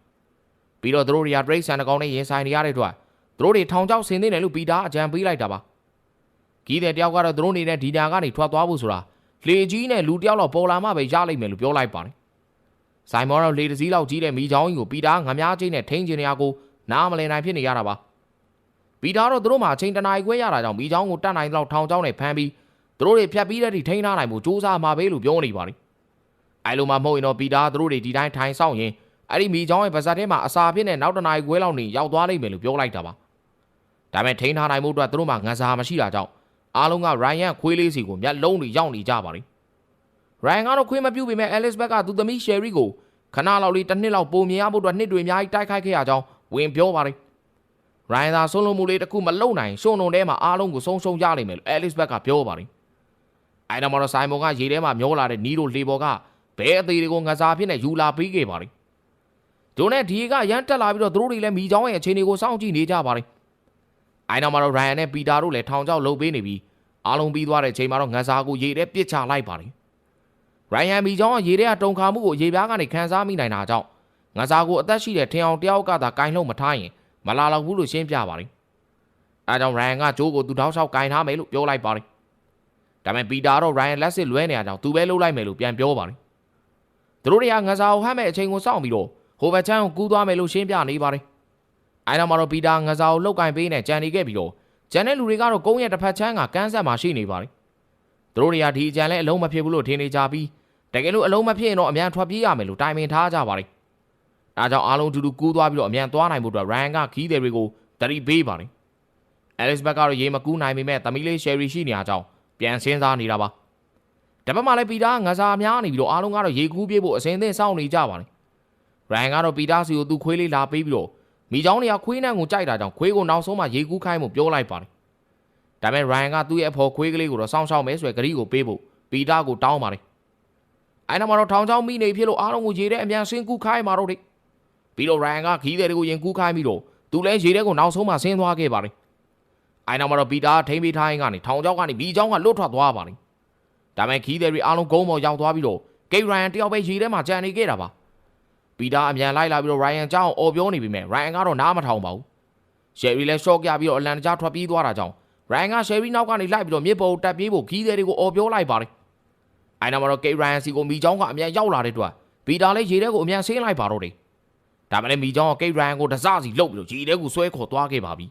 ပြီးတော့သူတို့တွေကဒရိတ်ဆန်တကောင်နဲ့ရင်ဆိုင်နေရတဲ့အတွက်သူတို့တွေထောင်ချောက်ဆင်းနေတယ်လို့ပီတာအကြံပေးလိုက်တာပါကြီးတဲ့တယောက်ကတော့သူတို့နေတဲ့ဒီနာကနေထွက်သွားဖို့ဆိုတာလေကြီးနဲ့လူတယောက်တော့ပေါ်လာမှပဲရလိမ့်မယ်လို့ပြောလိုက်ပါတယ်ဆိုင်မောတော့လေတစည်းလောက်ကြီးတဲ့မိချောင်းကြီးကိုပီတာငမားချင်းနဲ့ထိန်းချင်နေရကိုနားမလည်နိုင်ဖြစ်နေရတာပါ ပီတာတော့သူတို့မှအချိန်တနားရီခွဲရတာကြောင့်မိချောင်းကိုတတ်နိုင်တော့ထောင်ချောင်းနဲ့ဖမ်းပြီးသူတို့တွေဖြတ်ပြီးတဲ့ထိထိန်းထားနိုင်မှုစူးစမ်းမှာပဲလို့ပြောနေပါတယ်အဲလိုမှမဟုတ်ရင်တော့ပီတာသူတို့တွေဒီတိုင်းထိုင်ဆောင်ရင်အဲ့ဒီမိချောင်းရဲ့ပါဇက်ထဲမှာအစာဖြစ်နေနောက်တနားရီခွဲလောက်နေရောက်သွားလိမ့်မယ်လို့ပြောလိုက်တာပါဒါပေမဲ့ထိန်းထားနိုင်မှုအတွက်သူတို့မှငစားမရှိတာကြောင့်အားလုံးကရိုင်ယန်ခွေးလေးစီကိုမျက်လုံးတွေရောက်နေကြပါတယ်ရိုင်ကတော့ခွေးမပြုတ်ပေမဲ့အဲလစ်ဘက်ကသူသမီးရှယ်ရီကိုခဏလောက်လေးတစ်နှစ်လောက်ပုံမြင်ရဖို့အတွက်နှစ်တွေအများကြီးတိုက်ခိုက်ခဲ့ရကြောင်းဝင်ပြောပါတယ် ရိုင်သာဆုံးလုံးမှုလေးတစ်ခုမလုံနိုင်ရှုံုံထဲမှာအားလုံးကိုဆုံးရှုံးကြလိမ့်မယ်လို့အဲလစ်ဘက်ကပြောပါတယ်အဲနောက်မှာတော့ဆိုင်မွန်ကရေထဲမှာမျောလာတဲ့နီးတို့လေပေါ်ကဘဲအသေးတွေကိုငစားဖြစ်နေယူလာပေးခဲ့ပါတယ်ဒိုနဲ့ဒီကရန်တက်လာပြီးတော့သူတို့တွေလည်းမိချောင်းရဲ့အခြေအနေကိုစောင့်ကြည့်နေကြပါတယ်အဲနောက်မှာတော့ရိုင်ယန်နဲ့ပီတာတို့လည်းထောင်ချောက်လှုပ်ပေးနေပြီးအားလုံးပြီးသွားတဲ့အချိန်မှာတော့ငစားကိုရေထဲပစ်ချလိုက်ပါတယ်ရိုင်ယန်မီချောင်းကရေထဲကတုံခါမှုကိုရေပြားကနေခန်းစားမိနိုင်တာကြောင့်ငစားကိုအသက်ရှိတဲ့ထင်အောင်တယောက်ကသာကင်လှုပ်မထားရင် မလာတော့ဘူးလို့ရှင်းပြပါတယ်အဲကြောင့်ရိုင်ယန်ကဂျိုးကိုသူတောက်လျှောက်ကင်ထားမယ်လို့ပြောလိုက်ပါတယ်ဒါပေမဲ့ပီတာတော့ရိုင်ယန်လက်စစ်လွဲနေရကြောင်းသူပဲလှုပ်လိုက်မယ်လို့ပြန်ပြောပါတယ်သူတို့တွေကငစားကိုဟမ်းမဲ့အချိန်ကိုစောင့်ပြီးတော့ဟိုဘက်ချမ်းကိုကူးသွားမယ်လို့ရှင်းပြနေပါတယ်အဲနောက်မှာတော့ပီတာငစားကိုလှုပ်ကင်ပေးနေကြံနေခဲ့ပြီးတော့ကျန်တဲ့လူတွေကတော့ကုန်းရဲ့တစ်ဖက်ချမ်းကကန်းဆက်မှာရှိနေပါတယ်သူတို့တွေကဒီအကြံလဲအလုံးမဖြစ်ဘူးလို့ထင်နေကြပြီးတကယ်လို့အလုံးမဖြစ်ရင်တော့အမြန်ထွက်ပြေးရမယ်လို့တိုင်ပင်ထားကြပါတယ်။ ဒါကြောင့်အားလုံးတူတူကူးသွားပြီးတော့အမြန်သွားနိုင်ဖို့အတွက်ရန်ကခီးတယ်တွေကိုတတိပေးပါတယ်။အဲလစ်ဘက်ကတော့ရေမကူးနိုင်ပေမဲ့သမီးလေးရှယ်ရီရှိနေတဲ့အကြောင်းပြန်စင်းစားနေတာပါ။တပတ်မှလည်းပီတာငစားများနေပြီးတော့အားလုံးကတော့ရေကူးပြေးဖို့အစင်းသင်းစောင့်နေကြပါတယ်။ရန်ကတော့ပီတာစီကိုသူခွေးလေးလာပေးပြီးတော့မိချောင်းတွေကခွေးနှံကိုကြိုက်တာကြောင့်ခွေးကိုနောက်ဆုံးမှရေကူးခိုင်းမှုပြောလိုက်ပါတယ်။ဒါပေမဲ့ရန်ကသူ့ရဲ့အဖော်ခွေးကလေးကိုတော့စောင့်ရှောက်မယ်ဆိုရယ်ဂရီကိုပေးဖို့ပီတာကိုတောင်းပါတယ်။အဲနောက်မှာတော့ထောင်ချောင်းမိနေဖြစ်လို့အားလုံးကိုရေထဲအမြန်ဆင်းကူးခိုင်းမှာတော့တယ်။ ပြီးတော့ရန်ကခီးတဲ့တွေကိုရင်ကူးခိုင်းပြီးတော့သူလည်းရေထဲကိုနောက်ဆုံးမှဆင်းသွားခဲ့ပါတယ်။အဲနောက်မှာတော့ပီတာထိမ့်ပေးထားရင်ကနေထောင်ချောင်းကနေမိချောင်းကလွတ်ထွက်သွားပါတယ်။ဒါပေမဲ့ခီးတဲ့တွေအားလုံးကုန်းပေါ်ရောက်သွားပြီးတော့ဂိတ်ရန်တယောက်ပဲရေထဲမှာကြံနေခဲ့တာပါ။ပီတာအမြန်လိုက်လာပြီးတော့ရိုင်ယန်ကြောင်းအော်ပြောနေပြီမဲ့ရိုင်ယန်ကတော့နားမထောင်ပါဘူး။ရှယ်ရီလည်းရှော့ကြပြီးတော့အလန်တကြားထွက်ပြေးသွားတာကြောင့်ရိုင်ယန်ကရှယ်ရီနောက်ကနေလိုက်ပြီးတော့မြစ်ပေါ်တက်ပြေးဖို့ခီးတဲ့တွေကိုအော်ပြောလိုက်ပါတယ်။အဲနောက်မှာတော့ဂိတ်ရန်စီကိုမိချောင်းကအမြန်ရောက်လာတဲ့အတွက်ပီတာလည်းရေထဲကိုအမြန်ဆင်းလိုက်ပါတော့တယ်။ ဒါမှလည်းမိချောင်းကဂိတ်ရန်ကိုတစစီလှုပ်ပြီးတော့ရေထဲကိုဆွဲခေါ်သွားခဲ့ပါပြီ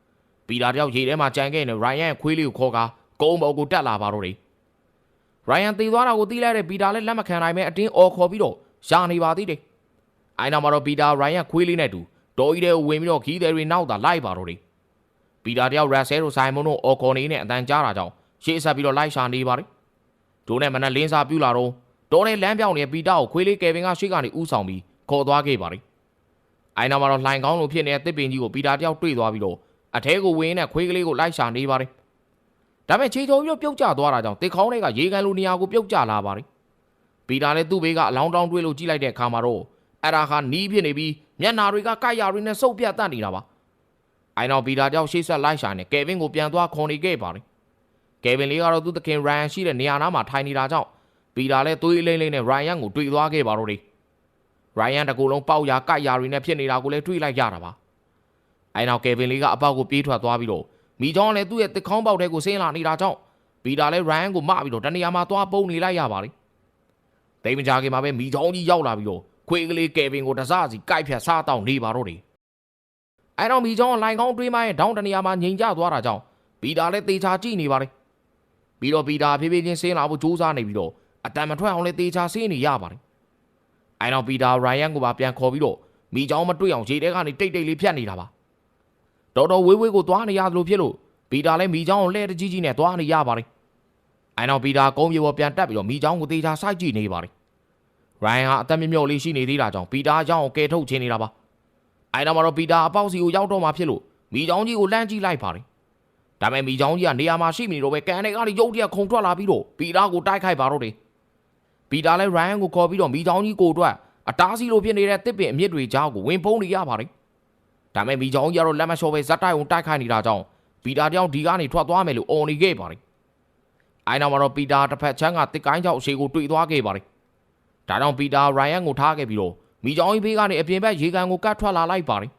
။ပီတာတယောက်ရေထဲမှာကြံခဲ့နေရိုင်ယန်ခွေးလေးကိုခေါ်ကာကုန်းပေါ်ကိုတက်လာပါတော့တယ်။ရိုင်ယန်သေသွားတာကိုသိလိုက်တဲ့ပီတာလည်းလက်မခံနိုင်ပဲအတင်းအော်ခေါ်ပြီးတော့ရှာနေပါသေးတယ်။အဲနောက်မှာတော့ပီတာရိုင်ယန်ခွေးလေးနဲ့တူတော်ကြီးတဲ့ဝင်ပြီးတော့ခီးသည်တွေနောက်သာလိုက်ပါတော့တယ်။ပီတာတယောက်ရက်ဆဲတို့ဆိုင်မုံတို့အော်ခေါ်နေနဲ့အတန်ကြားတာကြောင့်ရှေ့ဆက်ပြီးတော့လိုက်ရှာနေပါတယ်။ဒိုးနဲ့မနက်လင်းစာပြူလာတော့တော်နဲ့လမ်းပြောင်းနေတဲ့ပီတာကိုခွေးလေးကယ်ဗင်ကရှေ့ကနေဥဆောင်ပြီးခေါ်သွားခဲ့ပါတယ်။ အဲနောက်မှာတော့လှိုင်ကောင်းလိုဖြစ်နေတဲ့တစ်ပင်ကြီးကိုပီတာတယောက်တွေ့သွားပြီးတော့အထဲကိုဝင်နေတဲ့ခွေးကလေးကိုလိုက်ရှာနေပါတယ်။ဒါပေမဲ့ခြေတော်ပြီးတော့ပြုတ်ကျသွားတာကြောင့်တစ်ခေါင်းတွေကရေကန်လိုနေရာကိုပြုတ်ကျလာပါတယ်။ပီတာလည်းသူ့ဘေးကအလောင်းတောင်းတွေးလို့ကြည့်လိုက်တဲ့အခါမှာတော့အဲ့ဒါဟာနီးဖြစ်နေပြီးမျက်နာတွေကကိုက်ရတွေနဲ့စုပ်ပြတ်တတ်နေတာပါ။အဲနောက်ပီတာတယောက်ရှေ့ဆက်လိုက်ရှာနေကယ်ဗင်ကိုပြန်သွားခေါ်နေခဲ့ပါတယ်။ကယ်ဗင်လေးကတော့သူ့သခင်ရန်ရှိတဲ့နေရာနားမှာထိုင်နေတာကြောင့်ပီတာလည်းသွေးလိမ့်လိမ့်နဲ့ရိုင်ယန်ကိုတွေ့သွားခဲ့ပါတော့တယ်။ ရိုင်ယန်တကူလုံးပေါက်ရာကိုက်ရာတွေနဲ့ဖြစ်နေတာကိုလည်းတွေ့လိုက်ရတာပါ။အဲနောက်ကယ်ဗင်လေးကအပေါက်ကိုပြေးထွက်သွားပြီးတော့မိချောင်းလည်းသူ့ရဲ့တစ်ခေါင်းပေါက်ထဲကိုဆင်းလာနေတာကြောင့်ပီတာလည်းရိုင်ယန်ကိုမပြီးတော့တနေရာမှာသွားပုန်းနေလိုက်ရပါတယ်။တိတ်မကြခင်မှာပဲမိချောင်းကြီးရောက်လာပြီးတော့ခွေးကလေးကယ်ဗင်ကိုတစစီကိုက်ဖြတ်စားတောင်းနေပါတော့တယ်။အဲတော့မိချောင်းကလိုင်ကောင်းတွေးမရဲ့ဒေါင်းတနေရာမှာငြိမ်ကျသွားတာကြောင့်ပီတာလည်းတေချာကြည့်နေပါတယ်။ပြီးတော့ပီတာဖြည်းဖြည်းချင်းဆင်းလာဖို့ကြိုးစားနေပြီးတော့အတန်မထွက်အောင်လည်းတေချာဆင်းနေရပါတယ်။ အဲတော့ပီတာရိုင်ယန်ကိုပါပြန်ခေါ်ပြီးတော့မိချောင်းမတွေ့အောင်ရေထဲကနေတိတ်တိတ်လေးဖြတ်နေတာပါ။တော်တော်ဝေးဝေးကိုသွားနေရသလိုဖြစ်လို့ပီတာလည်းမိချောင်းကိုလှဲတကြီးကြီးနဲ့သွားနေရပါတယ်။အဲတော့ပီတာကုန်းပြေပေါ်ပြန်တက်ပြီးတော့မိချောင်းကိုတေချာစိုက်ကြည့်နေပါတယ်။ရိုင်ဟာအသက်မြင့်မြတ်လေးရှိနေသေးတာကြောင့်ပီတာကြောင့်ကဲထုတ်ချင်းနေတာပါ။အဲတော့မှတော့ပီတာအပေါက်စီကိုရောက်တော့မှဖြစ်လို့မိချောင်းကြီးကိုလှမ်းကြည့်လိုက်ပါတယ်။ဒါပေမဲ့မိချောင်းကြီးကနေရာမှာရှိနေတော့ပဲကန်ထဲကနေရုတ်တရက်ခုန်ထွက်လာပြီးတော့ပီတာကိုတိုက်ခိုက်ပါတော့တယ်။ ပီတာလည်းရိုင်ကိုခေါ်ပြီးတော့မိချောင်းကြီးကိုအတွက်အတားစီလိုဖြစ်နေတဲ့တစ်ပင်အမြစ်တွေကြားကိုဝင်ဖုံးနေရပါတယ်။ဒါပေမဲ့မိချောင်းကြီးကတော့လက်မလျှော်ပဲဇက်တိုက်ုံတိုက်ခိုက်နေတာကြောင့်ပီတာတယောက်ဒီကနေထွက်သွားမယ်လို့អော်နေခဲ့ပါတယ်အိုင်နောက်မှာတော့ပီတာတစ်ဖက်ချမ်းကတစ်ကိုင်းကြောက်အရှိကိုတွေ့သွားခဲ့ပါတယ်ဒါကြောင့်ပီတာရိုင်ယန်ကိုထားခဲ့ပြီးတော့မိချောင်းကြီးဘေးကနေအပြင်ဘက်ရေကန်ကိုကတ်ထွက်လာလိုက်ပါတယ်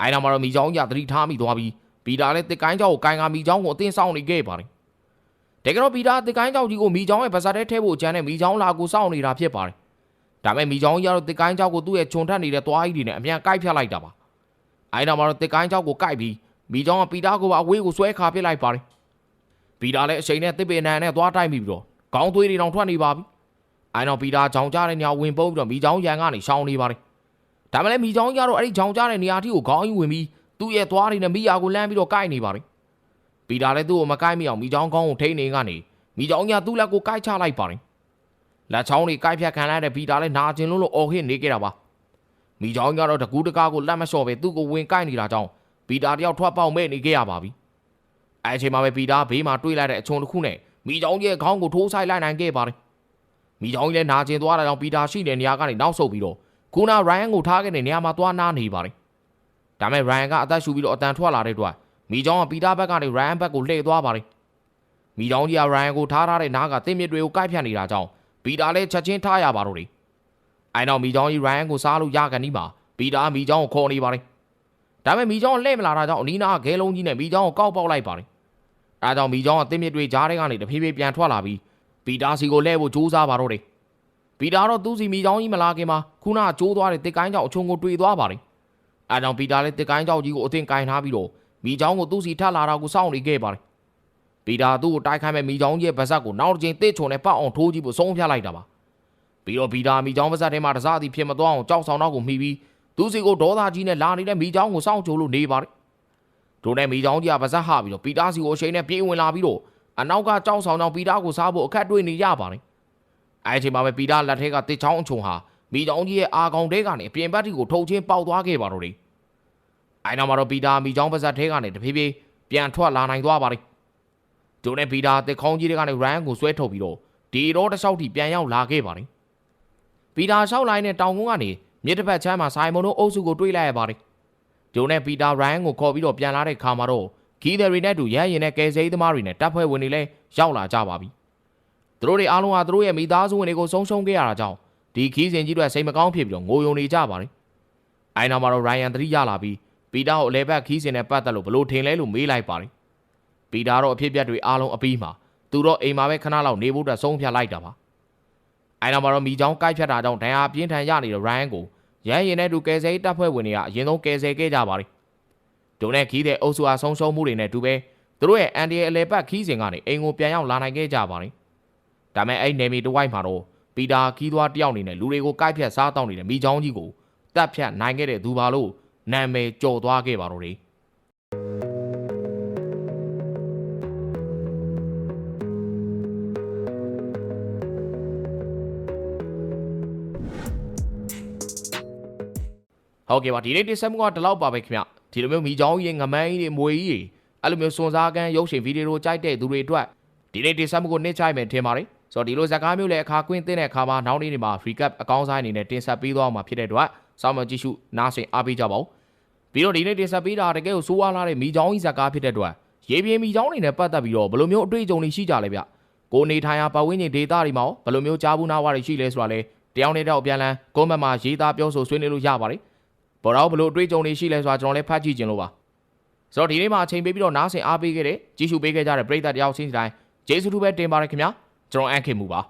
အိုင်နောက်မှာတော့မိချောင်းကြီးကသတိထားမိသွားပြီးပီတာလည်းတစ်ကိုင်းကြောက်ကိုကိုင်ကမိချောင်းကိုအသင်းဆောင်နေခဲ့ပါတယ် တကယ်တော့ပီတာတစ်ကိုင်းကြောက်ကြီးကိုမိချောင်းရဲ့ပါဇာထဲထဲဖို့အကြမ်းနဲ့မိချောင်းလာကိုစောင့်နေတာဖြစ်ပါတယ်ဒါပေမဲ့မိချောင်းကြီးကတော့တစ်ကိုင်းကြောက်ကိုသူ့ရဲ့ခြုံထက်နေတဲ့သွားကြီးတွေနဲ့အမြန်ကိုက်ဖြတ်လိုက်တာပါအိုင်နောက်မှာတော့တစ်ကိုင်းကြောက်ကိုကိုက်ပြီးမိချောင်းကပီတာကိုပါအဝေးကိုဆွဲခါပစ်လိုက်ပါတယ်ပီတာလည်းအချိန်နဲ့တစ်ပင်နန်နဲ့သွားတိုက်မိပြီးတော့ခေါင်းသွေးတွေတောင်ထွက်နေပါပြီ။အိုင်တော့ပီတာကြောင်ကြတဲ့နေရာဝင်ပုန်းပြီးတော့မိချောင်းရန်ကနေရှောင်းနေပါတယ်။ဒါမှလည်းမိချောင်းကြတော့အဲ့ဒီကြောင်ကြတဲ့နေရာထိကိုခေါင်းကြီးဝင်ပြီးသူ့ရဲ့သွားတွေနဲ့မိယာကိုလမ်းပြီးတော့ကိုက်နေပါတယ်။ ပီတာလည်းသူ့ကိုမကိုက်မိအောင်မိချောင်းကောင်းကိုထိနေကနေမိချောင်းကြီးကသူ့လက်ကိုကိုက်ချလိုက်ပါတယ်။လက်ချောင်းတွေကိုက်ဖြတ်ခံလိုက်တဲ့ပီတာလည်းနာကျင်လို့လို့အော်ဟစ်နေကြတာပါ။မိချောင်းကြီးကတော့တကူးတကားကိုလက်မလျှော့ပဲသူ့ကိုဝင်ကိုက်နေတာကြောင့်ပီတာတယောက်ထွက်ပေါက်မဲ့နေကြရပါပြီ။အဲအချိန်မှာပဲပီတာဘေးမှာတွေးလိုက်တဲ့အချုံတစ်ခုနဲ့မိချောင်းကြီးရဲ့ခေါင်းကိုထိုးဆိုင်လိုက်နိုင်ခဲ့ပါတယ်။မိချောင်းကြီးလည်းနာကျင်သွားတာကြောင့်ပီတာရှိတဲ့နေရာကနေနောက်ဆုတ်ပြီးတော့ခုနရိုင်ယန်ကိုထားခဲ့တဲ့နေရာမှာသွားနားနေပါတယ်။ဒါမဲ့ရိုင်ယန်ကအသက်ရှူပြီးတော့အတန်ထွက်လာတဲ့အတွက် မိချောင်းကပီတာဘက်ကနေရိုင်ယန်ဘက်ကိုလှည့်သွားပါတယ်။မိချောင်းကြီးကရိုင်ယန်ကိုထားထားတဲ့နားကတင်းမြစ်တွေကိုကိုက်ဖြတ်နေတာကြောင့်ပီတာလည်းချက်ချင်းထားရပါတော့တယ်။အဲနောက်မိချောင်းကြီးရိုင်ယန်ကိုစားလို့ရကန်ဒီမှာပီတာမိချောင်းကိုခေါ်နေပါတယ်။ဒါမဲ့မိချောင်းလှည့်မလာတာကြောင့်အနီးနားကခဲလုံးကြီးနဲ့မိချောင်းကိုကောက်ပေါက်လိုက်ပါတယ်။အဲဒါကြောင့်မိချောင်းအသင်းမြစ်တွေကြားထဲကနေတဖြည်းဖြည်းပြန်ထွက်လာပြီးပီတာစီကိုလဲဖို့ကြိုးစားပါတော့တယ်။ပီတာတော့သူ့စီမိချောင်းကြီးမလာခင်မှာခုနကကြိုးသွားတဲ့တစ်ကိုင်းကြောင်အချုံကိုတွေ့သွားပါတယ်။အဲဒါကြောင့်ပီတာလည်းတစ်ကိုင်းကြောင်ကြီးကိုအသင်ကင်ထားပြီးတော့ မိချောင်းကိုသူ့စီထပ်လာတာကိုစောင့်နေခဲ့ပါတယ်။ပီတာသူ့ကိုတိုက်ခိုင်းမဲ့မိချောင်းကြီးရဲ့ဗဇက်ကိုနောက်တစ်ချိန်တစ်ချုံနဲ့ပတ်အောင်ထိုးကြည့်ဖို့ဆုံးဖြတ်လိုက်တာပါ။ပြီးတော့ပီတာမိချောင်းဗဇက်ထဲမှာတစားသည်ဖြစ်မသွားအောင်ကြောက်ဆောင်တော့ကိုမှီပြီးသူ့စီကိုဒေါသကြီးနဲ့လာနေတဲ့မိချောင်းကိုစောင့်ကြိုလို့နေပါတယ်။ဒိုနဲ့မိချောင်းကြီးကပါဇက်ဟပြီးတော့ပီတာစီကိုအချိန်နဲ့ပြေးဝင်လာပြီးတော့အနောက်ကကြောက်ဆောင်ကြောင်ပီတာကိုစားဖို့အခက်တွေ့နေရပါတယ်။အဲအချိန်မှာပဲပီတာလက်ထက်ကတစ်ချောင်းအချုံဟာမိချောင်းကြီးရဲ့အာကောင်တဲကနေအပြင်ဘက်ထိကိုထုတ်ချင်းပေါက်သွားခဲ့ပါတော့တယ်။ အဲနောက်မှာတော့ပီတာမိချောင်းပါဇက်ထဲကနေတဖြည်းဖြည်းပြန်ထွက်လာနိုင်သွားပါတယ်။ဒိုနဲ့ပီတာတစ်ခေါင်းကြီးတွေကနေရန်ကိုဆွဲထုတ်ပြီးတော့ဒီတော့တစ်လျှောက်ထိပြန်ရောက်လာခဲ့ပါတယ်။ပီတာလျှောက်လိုက်တဲ့တောင်ကုန်းကနေမြစ်တစ်ဖက်ချမ်းမှာဆိုင်မုံတို့အုပ်စုကိုတွေးလိုက်ရပါတယ်။ဂျိုနဲ့ပီတာရိုင်းကိုခေါ်ပြီးတော့ပြန်လာတဲ့ခါမှာတော့ဂီတယ်ရီနဲ့တူရဟရင်နဲ့ကယ်ဆယ်ရေးသမားတွေနဲ့တပ်ဖွဲ့ဝင်တွေလည်းရောက်လာကြပါပြီ။သူတို့တွေအားလုံးကသူတို့ရဲ့မိသားစုဝင်တွေကိုဆုံးရှုံးခဲ့ရတာကြောင့်ဒီခီးစဉ်ကြီးတွေစိတ်မကောင်းဖြစ်ပြီးတော့ငိုယုံနေကြပါတယ်။အိုင်နောက်မှာတော့ရိုင်ယန်သတိရလာပြီး ပီတာကိုအလဲဘက်ခီးစဉ်နဲ့ပတ်သက်လို့ဘလို့ထင်လဲလို့မေးလိုက်ပါတယ်။ပီတာတော့အဖြစ်အပျက်တွေအားလုံးအပြီးမှာသူတော့အိမ်မှာပဲခဏလောက်နေဖို့အတွက်ဆုံးဖြတ်လိုက်တာပါ။အိုင်နောက်မှာတော့မိချောင်းကိုက်ဖြတ်တာကြောင့်ဒဏ်ရာပြင်းထန်ရနေတဲ့ရိုင်ယန်ကိုရဟရင်နဲ့တူကယ်ဆယ်ရေးတပ်ဖွဲ့ဝင်တွေကအရင်ဆုံးကယ်ဆယ်ခဲ့ကြပါတယ်။ဒုံနဲ့ခီးတဲ့အုပ်စုအားဆုံးရှုံးမှုတွေနဲ့တူပဲသူတို့ရဲ့အန်ဒီရဲ့အလဲပတ်ခီးစဉ်ကနေအိမ်ကိုပြန်ရောက်လာနိုင်ခဲ့ကြပါတယ်။ဒါမဲ့အဲ့နေမီတဝိုက်မှာတော့ပီတာခီးသွားတယောက်အနေနဲ့လူတွေကိုကိုက်ဖြတ်စားတောင်းနေတဲ့မိချောင်းကြီးကိုတပ်ဖြတ်နိုင်ခဲ့တဲ့သူပါလို့ နာမည်ကျော်သွားခဲ့ပါတော့တယ်။ဟုတ်ကဲ့ပါဒီနေ့တင်ဆက်မှုကဒီလောက်ပါပဲခင်ဗျဒီလိုမျိုးမိချောင်းကြီးငမန်းကြီးတွေမွေကြီးတွေအဲ့လိုမျိုးစွန်စားကန်းရုပ်ရှင်ဗီဒီယိုကြိုက်တဲ့သူတွေအတွက်ဒီနေ့တင်ဆက်မှုကိုနှိမ့်ချိုက်မယ်ထင်ပါတယ်ဆိုတော့ဒီလိုဇာတ်ကားမျိုးလည်းအခါကွင်းသိတဲ့အခါမှာနောက်နေ့တွေမှာ recap အကောင်းစားအနေနဲ့တင်ဆက်ပေးသွားမှာဖြစ်တဲ့အတွက်စောင့်မျှော်ကြည့်ရှုနားဆင်အားပေးကြပါဦး ပြီးတော့ဒီနေ့တင်ဆက်ပေးတာတကယ်ကိုစိုးဝါလာတဲ့မိချောင်းကြီးဇာတ်ကားဖြစ်တဲ့အတွက်ရေပြင်းမိချောင်းတွေနဲ့ပတ်သက်ပြီးတော့ဘယ်လိုမျိုးအတွေ့အကြုံတွေရှိကြလဲဗျကိုနေထိုင်ရာပတ်ဝန်းကျင်ဒေသတွေမှာရောဘယ်လိုမျိုးကြားဘူးနာဝါတွေရှိလဲဆိုတာလဲတယောက်နဲ့တယောက်အပြန်လန်းကွန်မန့်မှာရေးသားပြောဆိုဆွေးနွေးလို့ရပါတယ်ဘောတော့ဘလို့အတွေ့အကြုံတွေရှိလဲဆိုတာကျွန်တော်လည်းဖတ်ကြည့်ခြင်းလို့ပါဆိုတော့ဒီနေ့မှာအချိန်ပေးပြီးတော့နားဆင်အားပေးခဲ့တဲ့ကြည့်ရှုပေးခဲ့ကြတဲ့ပရိသတ်တယောက်ချင်းစီတိုင်းကျေးဇူးတူပဲတင်ပါတယ်ခင်ဗျာကျွန်တော်အန်ခင်မူပါ